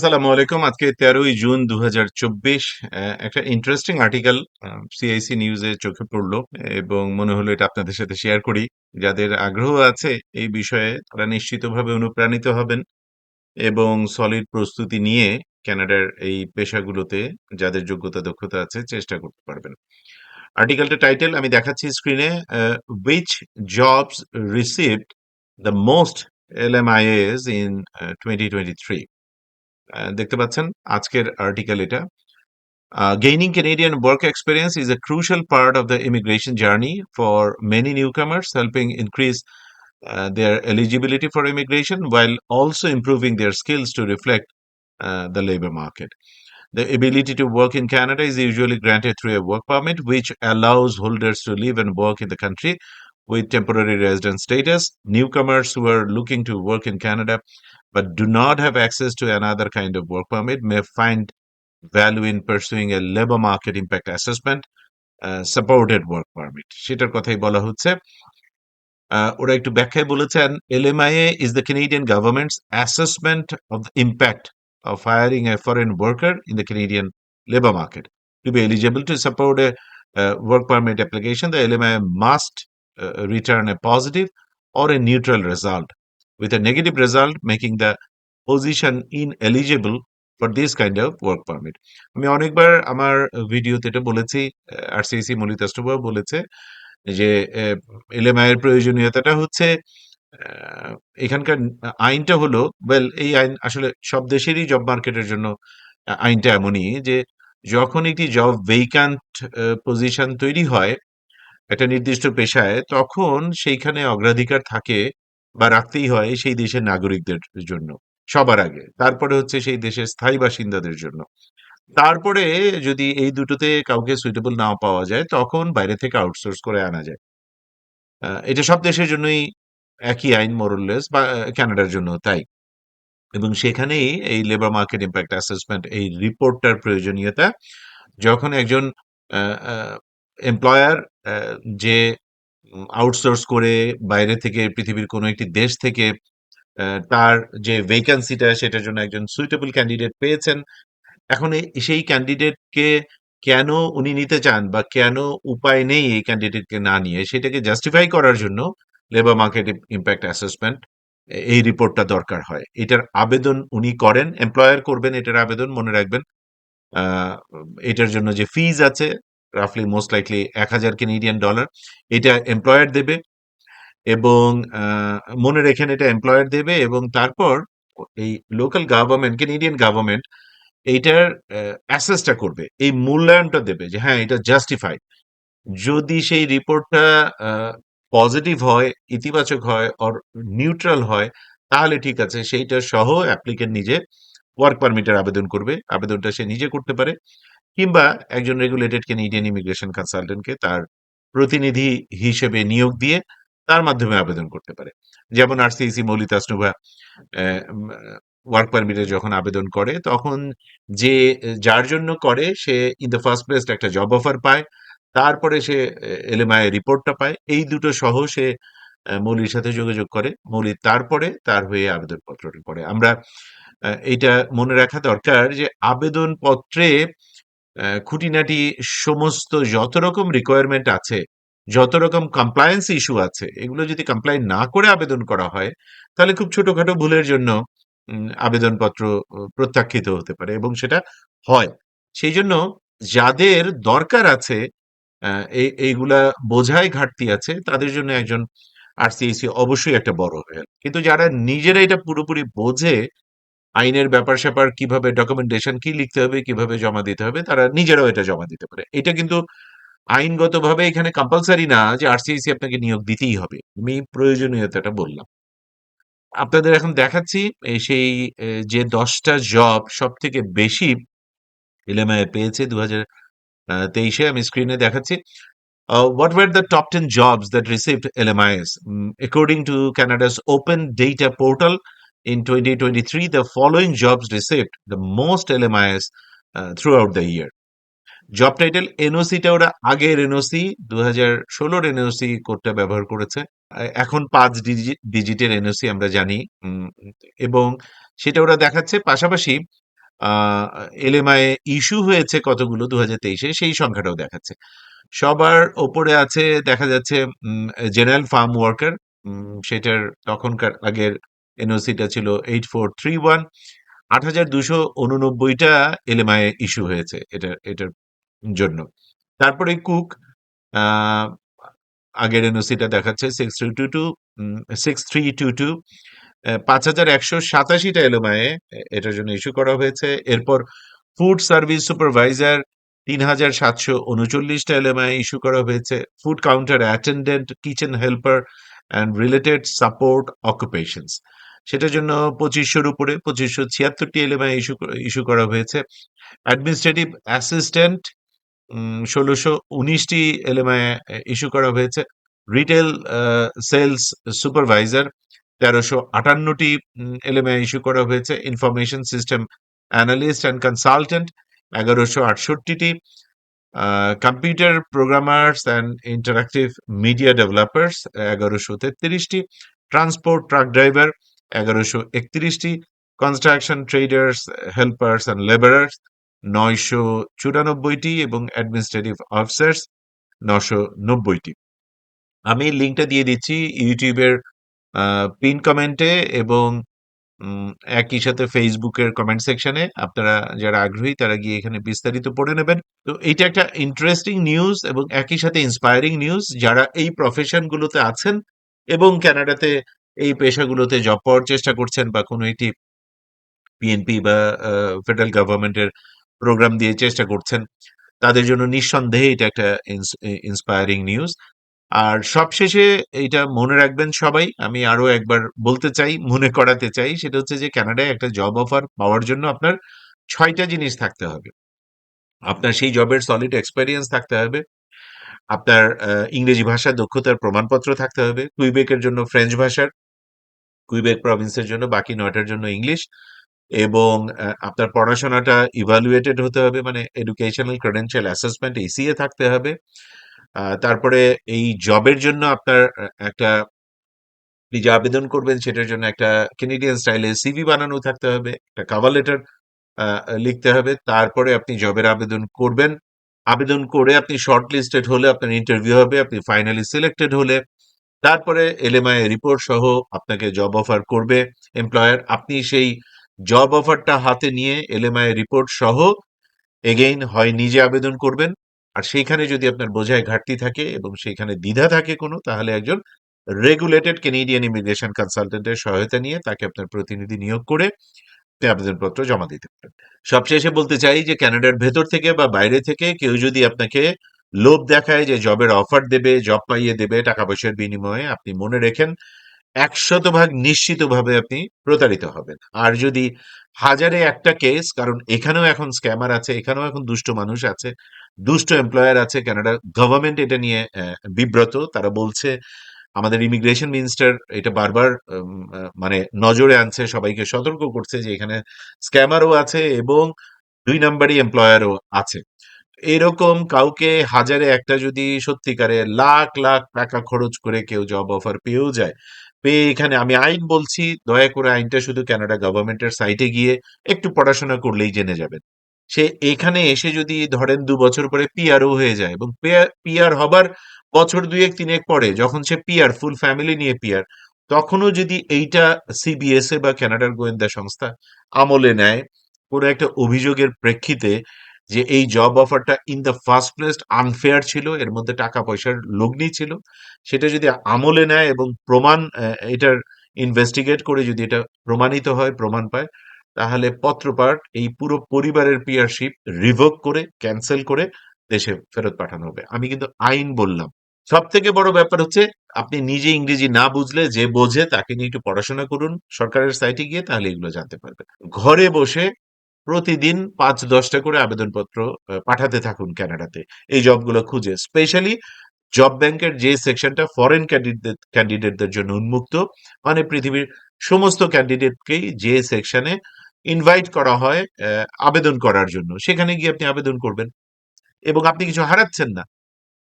আসসালামু আলাইকুম। আজকে তেরোই জুন দু হাজার চব্বিশ একটা ইন্টারেস্টিং আর্টিকেল সিআইসি নিউজে চোখে পড়ল এবং মনে হলো এটা আপনাদের সাথে শেয়ার করি। যাদের আগ্রহ আছে এই বিষয়ে তারা নিশ্চিতভাবে অনুপ্রাণিত হবেন এবং সলিড প্রস্তুতি নিয়ে কানাডার এই পেশাগুলোতে যাদের যোগ্যতা, দক্ষতা আছে চেষ্টা করতে পারবেন। আর্টিকেলটা টাইটেল আমি দেখাচ্ছি স্ক্রিনে which jobs received the most L M I S in twenty twenty three দেখতে পাচ্ছেন আজকের আর্টিকেল এটা gaining Canadian work experience is a crucial part of the immigration journey for many newcomers, helping increase uh, their eligibility for immigration while also improving their skills to reflect uh, the labor market. The ability to work in Canada is usually granted through a work permit, which allows holders to live and work in the country with temporary resident status. Newcomers who are looking to work in Canada but do not have access to another kind of work permit may find value in pursuing a labor market impact assessment uh, supported work permit সেটার কথাই বলা হচ্ছে আহ, ওরা একটু ব্যাখ্যায় বলেছেন LMIA is the Canadian government's assessment of the impact of hiring a foreign worker in the Canadian labor market. To be eligible to support a uh, work permit application, the LMI must uh, return a positive or a neutral result, with a negative result making the position ineligible for this kind of work permit. আমি অনেকবার আমার ভিডিওতে এটা বলেছি RCC মলিতাষ্টবা বলেছে যে LMI এর প্রয়োজনীয়তাটা হচ্ছে এখানকার আইনটা হলো ওয়েল এই আইন আসলে সব দেশেরই জব মার্কেটের জন্য আইনটা এমনই যে যখন একটি জব ভেকান্ট পজিশন তৈরি হয় একটা নির্দিষ্ট পেশায়, তখন সেইখানে অগ্রাধিকার থাকে বা রাখতেই হয় সেই দেশের নাগরিকদের জন্য, সবার আগে। তারপরে হচ্ছে সেই দেশের স্থায়ী বাসিন্দাদের জন্য। তারপরে যদি এই দুটোতে কাউকে সুইটেবল নাও পাওয়া যায়, তখন বাইরে থেকে আউটসোর্স করে আনা যায়। এটা সব দেশের জন্যই একই আইন মোরললেস বা কানাডার জন্য তাই। এবং সেখানেই এই লেবার মার্কেট ইম্প্যাক্ট অ্যাসেসমেন্ট এই রিপোর্টটার প্রয়োজনীয়তা, যখন একজন এমপ্লয়ার যে আউটসোর্স করে বাইরে থেকে পৃথিবীর কোনো একটি দেশ থেকে তার যে ভেকান্সিটা সেটার জন্য একজন সুইটেবল ক্যান্ডিডেট পেয়েছেন। এখন সেই ক্যান্ডিডেটকে কেন উনি নিতে চান বা কেন উপায় নেই এই ক্যান্ডিডেটকে না নিয়ে, সেটাকে জাস্টিফাই করার জন্য লেবার মার্কেট ইম্প্যাক্ট অ্যাসেসমেন্ট এই রিপোর্টটা দরকার হয়। এটার আবেদন উনি করেন এমপ্লয়ার করবেন, এটার আবেদন মনে রাখবেন। এটার জন্য যে ফিজ আছে রাফলি মোস্ট লাইকলি এক হাজার কেনেডিয়ান ডলার এটা এমপ্লয়ার দেবে এবং মনে রেখেন এটা এমপ্লয়ার দেবে এবং তারপর এই লোকাল গভর্নমেন্ট কেনেডিয়ান গভর্নমেন্ট এইটার অ্যাসেসটা করবে, এই মূল্যায়নটা দেবে যে হ্যাঁ এটা জাস্টিফাইড যদি সেই রিপোর্টটা পজিটিভ হয়, ইতিবাচক হয় অর নিউট্রাল হয়, তাহলে ঠিক আছে, সেইটা সহ অ্যাপ্লিকেন্ট নিজে ওয়ার্ক পারমিটের আবেদন করবে, আবেদনটা সে নিজে করতে পারে। কিংবা একজন রেগুলেটেড কেনেডিয়ান ইমিগ্রেশন কনসালটেন্টকে তার প্রতিনিধি হিসেবে নিয়োগ দিয়ে তার মাধ্যমে আবেদন করতে পারে। যেমন আরসিসি মৌলিত আসনুভা ওয়ার্ক পারমিটে যখন আবেদন করে, তখন যে, যার জন্য করে, সে ইন দ্য ফার্স্ট প্লেস একটা জব অফার পায়, তারপরে সে এলএমআই রিপোর্টটা পায়। এই দুটো সহ সে মৌলির সাথে যোগাযোগ করে। মৌলি তারপরে তার হয়ে আবেদনপত্রটা করে আমরা এইটা মনে রাখা দরকার যে, আবেদনপত্রে খুঁটিনাটি সমস্ত যত রকম রিকোয়ারমেন্ট আছে, যত রকম কমপ্লায়েন্স ইস্যু আছে, এগুলো যদি কমপ্লাই না করে আবেদন করা হয়, তাহলে খুব ছোটখাটো ভুলের জন্য আবেদনপত্র প্রত্যাখ্যিত হতে পারে এবং সেটা হয়। সেই জন্য যাদের দরকার আছে এইগুলা বোঝায় ঘাটতি আছে, তাদের জন্য একজন আরসিআইসি অবশ্যই একটা বড় হেল্প কিন্তু যারা নিজেরা এটা পুরোপুরি বোঝে আইনের ব্যাপার স্যাপার কীভাবে ডকুমেন্টেশন কি লিখতে হবে, কীভাবে জমা দিতে হবে, তারা নিজেরাও এটা জমা দিতে পারে। এটা কিন্তু আইনগতভাবে এখানে কম্পালসারি না যে আরসিআইসি আপনাকে নিয়োগ দিতেই হবে। আমি প্রয়োজনীয়তাটা বললাম। আপনাদের এখন দেখাচ্ছি সেই যে দশটা জব সব থেকে বেশি এলএমআই পেয়েছে দু হাজার তেইশে, আমি স্ক্রিনে দেখাচ্ছি। what were the top 10 jobs that received LMIS? According to Canada's Open Data Portal in 2023, the following jobs received the most LMIS uh, throughout the year. Job title এনওসিটা ওরা আগের এনওসি দু হাজার ষোলোর এনওসি কোডটা ব্যবহার করেছে। এখন পাঁচ ডিজিটের এনওসি আমরা জানি। এবং সেটা ওরা দেখাচ্ছে পাশাপাশি এলএমআই ইস্যু হয়েছে কতগুলো দু হাজার তেইশে সেই সংখ্যাটাও দেখাচ্ছে। সবার ওপরে আছে দেখা যাচ্ছে জেনারেল ফার্ম ওয়ার্কার সেটার তখনকার আগের এনওসিটা ছিল এইট ফোর থ্রি ওয়ান আট হাজার দুশো উননব্বইটা এলএমআই ইস্যু হয়েছে এটা এটার জন্য। তারপরে কুক আগের এনওসিটা দেখাচ্ছে six three two two six three two two পাঁচ হাজার একশো সাতাশিটা এলএমআই এটার জন্য ইস্যু করা হয়েছে। এরপর ফুড সার্ভিস সুপারভাইজার, তিন হাজার সাতশো উনচল্লিশটা এলএমআই ইস্যু করা হয়েছে। Food counter attendant, kitchen helper, and related support occupations. সেটার জন্য পঁচিশশোর উপরে, পঁচিশশো ছিয়াত্তরটি এলএমআই ইস্যু ইস্যু করা হয়েছে। অ্যাডমিনিস্ট্রেটিভ অ্যাসিস্ট্যান্ট ষোলোশো উনিশটি এলএমআই ইস্যু করা হয়েছে। রিটেল সেলস সুপারভাইজার তেরোশো আটান্নটি এলএমআই ইস্যু করা হয়েছে। Information system analyst and consultant এগারোশো আটষট্টিটি। Computer programmers and interactive media developers এগারোশো তেত্রিশটি। ট্রান্সপোর্ট ট্রাক ড্রাইভার এগারোশো একত্রিশটি construction traders helpers and labourers নয়শো চুরানব্বইটি এবং অ্যাডমিনিস্ট্রেটিভ অফিসার্স নশো নব্বইটি। আমি লিঙ্কটা দিয়ে দিচ্ছি ইউটিউবের পিন কমেন্টে এবং একই সাথে ফেসবুকের কমেন্ট সেকশনে। আপনারা যারা আগ্রহী, তারা গিয়ে এখানে বিস্তারিত পড়ে নেবেন। তো এটা একটা ইন্টারেস্টিং নিউজ এবং একই সাথে ইন্সপায়ারিং নিউজ যারা এই প্রফেশনগুলোতে আছেন এবং কানাডাতে এই পেশাগুলোতে জব পাওয়ার চেষ্টা করছেন বা কোনো একটি পিএনপি বা ফেডারেল গভর্নমেন্টের প্রোগ্রাম দিয়ে চেষ্টা করছেন, তাদের জন্য নিঃসন্দেহে এটা একটা ইন্সপায়ারিং নিউজ আর সবশেষে এটা মনে রাখবেন সবাই, আমি আরও একবার বলতে চাই, মনে করাতে চাই, সেটা হচ্ছে যে কানাডায় একটা জব অফার পাওয়ার জন্য আপনার ছয়টা জিনিস থাকতে হবে। আপনার সেই জবের সলিড এক্সপেরিয়েন্স থাকতে হবে, আপনার ইংরেজি ভাষার দক্ষতার প্রমাণপত্র থাকতে হবে কুইবেকের জন্য ফ্রেঞ্চ ভাষার কুইবেক প্রভিন্সের জন্য, বাকি নয়টার জন্য ইংলিশ এবং আপনার পড়াশোনাটা ইভালুয়েটেড হতে হবে মানে এডুকেশনাল ক্রেডেন্সিয়াল অ্যাসেসমেন্ট এসিএ থাকতে হবে। তারপরে এই জবের জন্য আপনার একটা আপনি যে আবেদন করবেন, সেটার জন্য একটা কেনেডিয়ান স্টাইলে সিভি বানানো থাকতে হবে, একটা কাভার লেটার লিখতে হবে, তারপরে আপনি জবের আবেদন করবেন। আবেদন করে আপনি শর্ট লিস্টেড হলে আপনার ইন্টারভিউ হবে, আপনি ফাইনালি সিলেক্টেড হলে তারপরে এলএমআই রিপোর্ট সহ আপনাকে জব অফার করবে এমপ্লয়ার আপনি সেই জব অফারটা হাতে নিয়ে এলএমআই রিপোর্ট সহ এগেইন হয় নিজে আবেদন করবেন। আর সেইখানে যদি আপনার বোঝায় ঘাটতি থাকে এবং সেইখানে দ্বিধা থাকে কোনো, তাহলে একজন রেগুলেটেড কেনেডিয়ান ইমিগ্রেশন কনসালটেন্টের সহায়তা নিয়ে তাকে আপনার প্রতিনিধি নিয়োগ করে আবেদনপত্র জমা দিতে পারেন। সবশেষে বলতে চাই যে কানাডার ভেতর থেকে বা বাইরে থেকে কেউ যদি আপনাকে লোভ দেখায় যে জবের অফার দেবে জব পাইয়ে দেবে টাকা পয়সার বিনিময়ে আপনি মনে রেখেন একশত ভাগ নিশ্চিতভাবে আপনি প্রতারিত হবেন। আর যদি হাজারে একটা কেস কারণ এখানেও এখন স্ক্যামার আছে, এখানেও এখন দুষ্ট মানুষ আছে, দুষ্ট এমপ্লয়ার আছে কানাডা গভর্নমেন্ট এটা নিয়ে বিব্রত। তারা বলছে, আমাদের ইমিগ্রেশন মিনিস্টার এটা বারবার মানে নজরে আনছে, সবাইকে সতর্ক করছে যে এখানে স্ক্যামারও আছে এবং দুই নাম্বারই এমপ্লয়ারও আছে। এরকম কাউকে হাজারে একটা যদি সত্যিকারে লাখ লাখ টাকা খরচ করে কেউ জব অফার পেয়েও যায়, পেয়ে এখানে আমি আইন বলছি, দয়া করে আইনটা শুধু কানাডা গভর্নমেন্টের সাইটে গিয়ে একটু পড়াশোনা করলেই জেনে যাবেন। সে এখানে এসে যদি ধরেন দু বছর পরে পিআরও হয়ে যায় এবং পিআর হবার বছর দুয়েক, তিনেক পরে যখন সে পিআর ফুল ফ্যামিলি নিয়ে পিআর তখনও যদি এইটা সিবিএসএ বা কানাডার গোয়েন্দা সংস্থা আমলে নেয়, কোনো একটা অভিযোগের প্রেক্ষিতে যে এই জব অফারটা in the first place unfair ছিল, এর মধ্যে টাকা পয়সার লগ্নি ছিল, সেটা যদি আমলে নেয় এবং প্রমাণ এটার ইনভেস্টিগেট করে যদি এটা প্রমাণিত হয়, প্রমাণ পায়, তাহলে পত্রপাঠ এই পুরো পরিবারের পিয়ারশিপ রিভোক করে ক্যান্সেল করে দেশে ফেরত পাঠানো হবে। আমি কিন্তু আইন বললাম। সব থেকে বড় ব্যাপার হচ্ছে, আপনি নিজে ইংরেজি না বুঝলে, যে বোঝে তাকে নিয়ে একটু পড়াশোনা করুন, সরকারের সাইটে গিয়ে তাহলে এগুলো জানতে পারবেন ঘরে বসে প্রতিদিন পাঁচ দশটা করে আবেদনপত্র পাঠাতে থাকুন কানাডাতে এই জবগুলো খুঁজে, স্পেশালি জব ব্যাংকের যে সেকশনটা ফরেন ক্যান্ডিডেট, ক্যান্ডিডেটদের জন্য উন্মুক্ত মানে পৃথিবীর সমস্ত ক্যান্ডিডেটকেই যে সেকশনে ইনভাইট করা হয় আবেদন করার জন্য। সেখানে গিয়ে আপনি আবেদন করবেন। এবং আপনি কিছু হারাচ্ছেন না।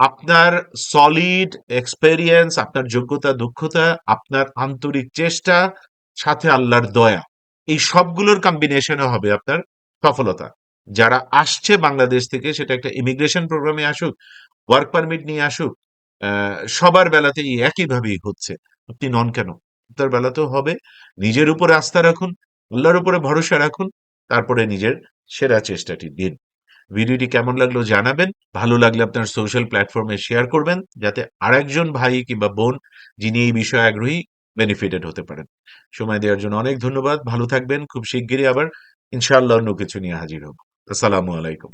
আপনার সলিড এক্সপেরিয়েন্স আপনার যোগ্যতা, দক্ষতা, আপনার আন্তরিক চেষ্টা, সাথে আল্লাহর দয়া। এই সবগুলোর কম্বিনেশনে হবে আপনার সফলতা। যারা আসছে বাংলাদেশ থেকে, সেটা একটা ইমিগ্রেশন প্রোগ্রামে আসুক ওয়ার্ক পারমিট নিয়ে আসুক সবার বেলাতেই একইভাবেই হচ্ছে। আপনি নন কেন? আপনার বেলাতেও হবে। নিজের উপরে আস্থা রাখুন, আল্লাহর উপরে ভরসা রাখুন, তারপরে নিজের সেরা চেষ্টাটি দিন। ভিডিওটি কেমন লাগল জানাবেন। ভালো লাগলে আপনার সোশ্যাল প্ল্যাটফর্মে শেয়ার করবেন, যাতে আরেকজন ভাই কিংবা বোন যিনি এই বিষয়ে আগ্রহী বেনিফিটেড হতে পারেন। সময় দেওয়ার জন্য অনেক ধন্যবাদ। ভালো থাকবেন। খুব শিগগিরই আবার ইনশাআল্লাহ অন্য কিছু নিয়ে হাজির হব। আসসালামু আলাইকুম।